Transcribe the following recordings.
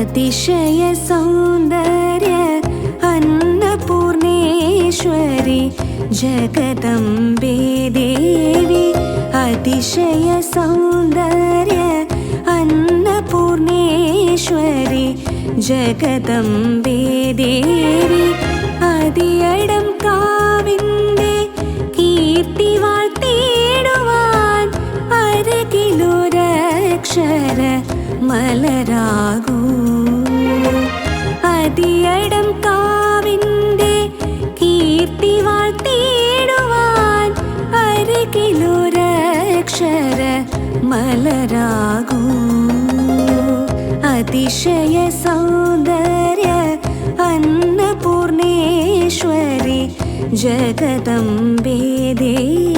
अतिशय सौन्दर्य अन्नपूर्णेश्वरि जगदम्बे जगतम्बेदेवी अतिशय सौन्दर्य अन्नपूर्णेश्वरि जगदम्बे दे അരകിലൊരക്ഷര മലരാകൂ. അതിയടം കാവിന്റെ കീർത്തി വാഴ്ത്തിയിടുവാൻ അരകിലൊരക്ഷര മലരാകൂ. അതിശയ സൗന്ദര്യ അന്നപൂർണേശ്വരി ജഗദംബേ ദേവി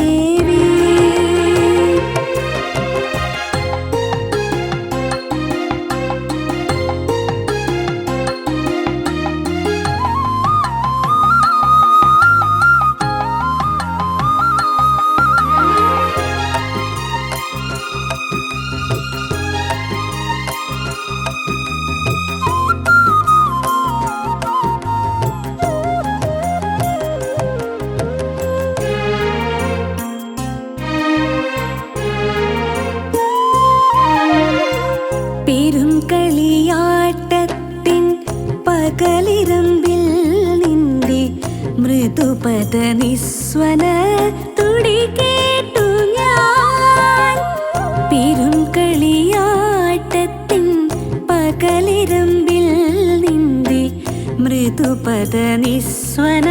പകലിരമ്പിൽ നിന്റെ മൃദുപദ നിസ്വന തുടി കേട്ടു ഞാൻ. പെരും കളിയാട്ടത്തിൻ പകലിരമ്പിൽ നിന്റെ മൃദുപദ നിസ്വന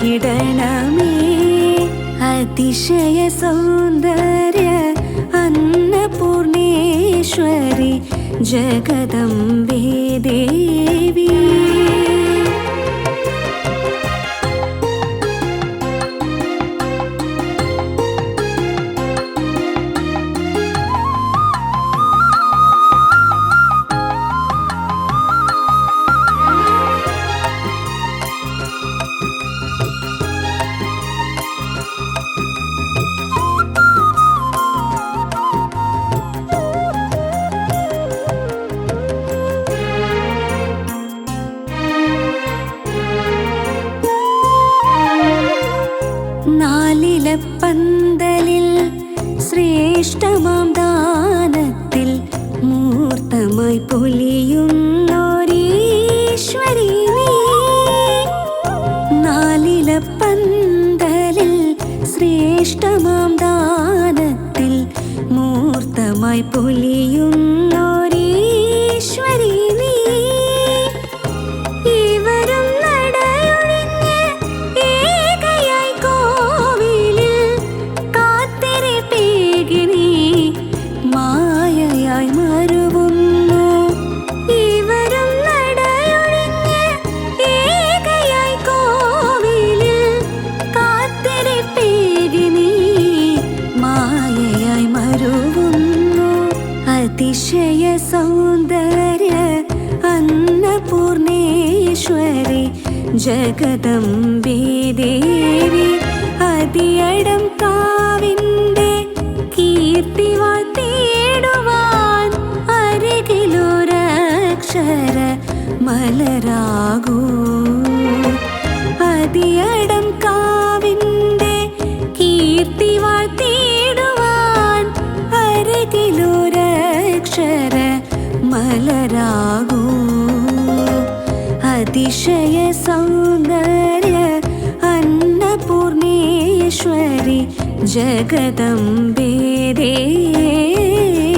ഉണർവേകിടണമേ അതിശയ സൗന്ദര്യ അന്നപൂർണേശ്വരി ജഗദംബേ ദേവി. നാലിലപ്പന്തലിൽ ശ്രേഷ്ഠമാം ദാനത്തിൽ മൂർത്തമായി പൊലിയുന്നോരീശ്വരി. നാലിലപ്പന്തലിൽ ശ്രേഷ്ഠമാം ദാനത്തിൽ മൂർത്തമായി പൊലിയുന്നോരീശ്വരി അതിശയ സൗന്ദര്യ അന്നപൂർണേശ്വരി ജഗദംബേ ദേവി അതിയടം കാവിന്റെ കീർത്തി വാഴ്ത്തിയിടുവാൻ അരികിലൊരക്ഷര മലരാകൂ. അരികിലൊരക്ഷര മലരാകൂ. അതിശയ സൗന്ദര്യ ജഗദംബേ ദേവി